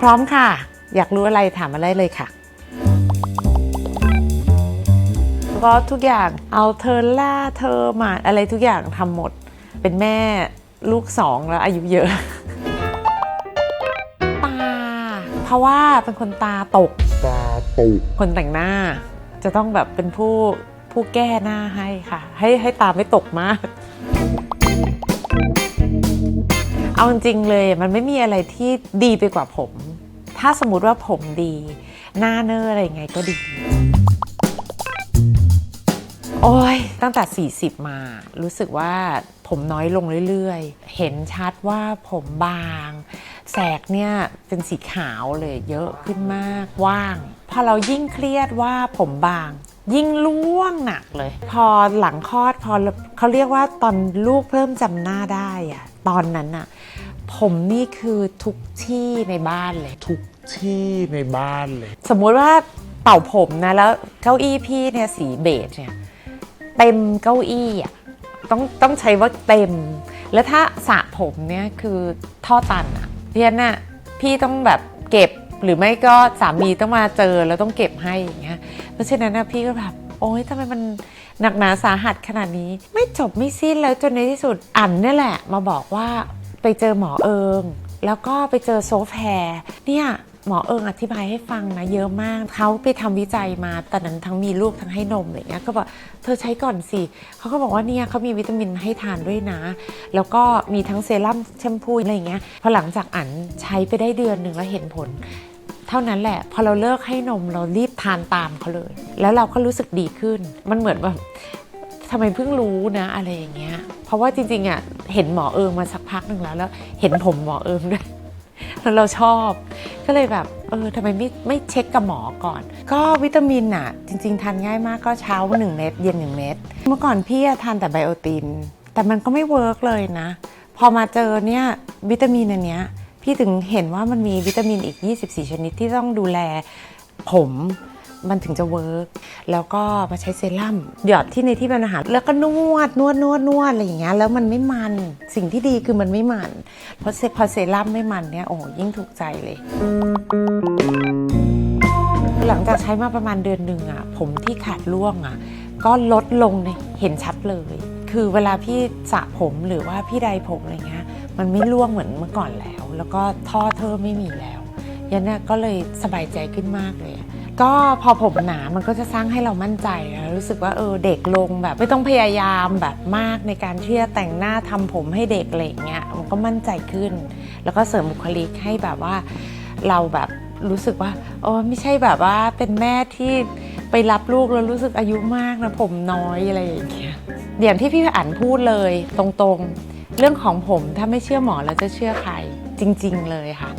พร้อมค่ะ อยากรู้อะไรถามมาได้เลยค่ะ ก็ทุกอย่างเอาเธอล่าเธอมาอะไรทุกอย่างทำหมด เป็นแม่ลูกสองแล้วอายุเยอะ ตา เพราะว่าเป็นคนตาตก ตาตก คนแต่งหน้า จะต้องแบบเป็นผู้ผู้แก้หน้าให้ค่ะ ให้ให้ตาไม่ตกมาก เอาจริงเลยมันไม่มีอะไรที่ดีไปกว่าผม ถ้าสมมติว่าผมดี หน้าเนอร์อะไรยังไงก็ดี โอ้ยตั้งแต่ 40 มา รู้สึกว่าผมน้อยลงเรื่อยๆ เห็นชัดว่าผมบาง แสกเนี่ยเป็นสีขาวเลยเยอะขึ้นมากว่าง พอเรายิ่งเครียดว่าผมบาง ยิ่งร่วงหนักเลย พอหลังคลอดพอเขาเรียกว่าตอนลูกเริ่มจำหน้าได้อะตอนนั้นอะผมนี่คือทุกที่ในบ้านเลย ทุกที่ในบ้านเลย สมมุติว่าเป่าผมนะแล้วเก้าอี้พี่เนี่ยสีเบจเนี่ยเต็มเก้าอี้อะต้องต้องใช้ว่าเต็ม แล้วถ้าสระผมเนี่ยคือท่อตันอะเพียนน่ะพี่ต้องแบบเก็บหรือไม่ก็สามีต้องมาเจอแล้วต้องเก็บให้อย่างเงี้ย เพราะฉะนั้นนะพี่ก็แบบโอ๊ยทำไมมันหนักหนาสาหัสขนาดนี้ ไม่จบไม่สิ้นแล้วจนในที่สุดอันเนี่ยแหละ มาบอกว่าไปเจอหมอเอิง แล้วก็ไปเจอโซฟแฮร์เนี่ยหมอเอิงอธิบายให้ฟังนะเยอะมากเขาไปทำวิจัยมาตอนนั้นทั้งมีลูกทั้งให้นมอะไรเงี้ยก็บอกเธอใช้ก่อนสิเขาก็บอกว่าเนี่ยเขามีวิตามินให้ทานด้วยนะ แล้วก็มีทั้งเซรั่มแชมพูอะไรเงี้ยพอหลังจากอันใช้ไปได้เดือนหนึ่งแล้วเห็นผล เท่านั้นแหละ พอเราเลิกให้นมเรารีบทานตามเขาเลย แล้วเราก็รู้สึกดีขึ้น มันเหมือนแบบทำไมเพิ่งรู้นะอะไรอย่างเงี้ย เพราะว่าจริงๆอะเห็นหมอเอิงมาสักพักหนึ่งแล้ว แล้วเห็นผมหมอเอิงด้วยแล้วเราชอบ ก็เลยแบบเออทำไมไม่ไม่เช็คกับหมอก่อน ก็วิตามินอะ จริง ๆ ทานง่ายมากก็เช้า 1 เม็ดเย็น 1 เม็ดเมื่อก่อนพี่ทานแต่ไบโอติน แต่มันก็ไม่เวิร์กเลยนะ พอมาเจอเนี่ยวิตามินอันเนี้ย พี่ถึงเห็นว่ามันมีวิตามินอีก 24 ชนิดที่ต้องดูแลผมมันถึงจะเวิร์กแล้วก็มาใช้เซรั่มหยอดที่ในที่เป็นอาหาร แล้วก็นวดนวดนวดนวดอะไรอย่างเงี้ยแล้วมันไม่มันสิ่งที่ดีคือมันไม่มันเพราะเซพอเซรั่มไม่มันเนี่ยโอ้ยิ่งถูกใจเลย หลังจากใช้มาประมาณเดือนหนึ่งอะผมที่ขาดร่วงอะก็ลดลงเนี่ยเห็นชัดเลย คือเวลาพี่สระผมหรือว่าพี่ใดผมอะไรเงี้ย มันไม่ร่วงเหมือนเมื่อก่อนแล้ว แล้วก็ท่อเธอไม่มีแล้วยันน่ะก็เลยสบายใจขึ้นมากเลย ก็พอผมหนามันก็จะสร้างให้เรามั่นใจนะรู้สึกว่าเออเด็กลงแบบไม่ต้องพยายามแบบมากในการที่จะแต่งหน้าทำผมให้เด็กอะไรอย่างเงี้ยมันก็มั่นใจขึ้น แล้วก็เสริมบุคลิกให้แบบว่าเราแบบรู้สึกว่าโอ้ไม่ใช่แบบว่าเป็นแม่ที่ไปรับลูกแล้วรู้สึกอายุมากนะผมน้อยอะไรอย่างเงี้ยอย่างที่พี่อั๋นพูดเลยตรงๆ เรื่องของผมถ้าไม่เชื่อหมอแล้วจะเชื่อใครจริง ๆ เลยค่ะ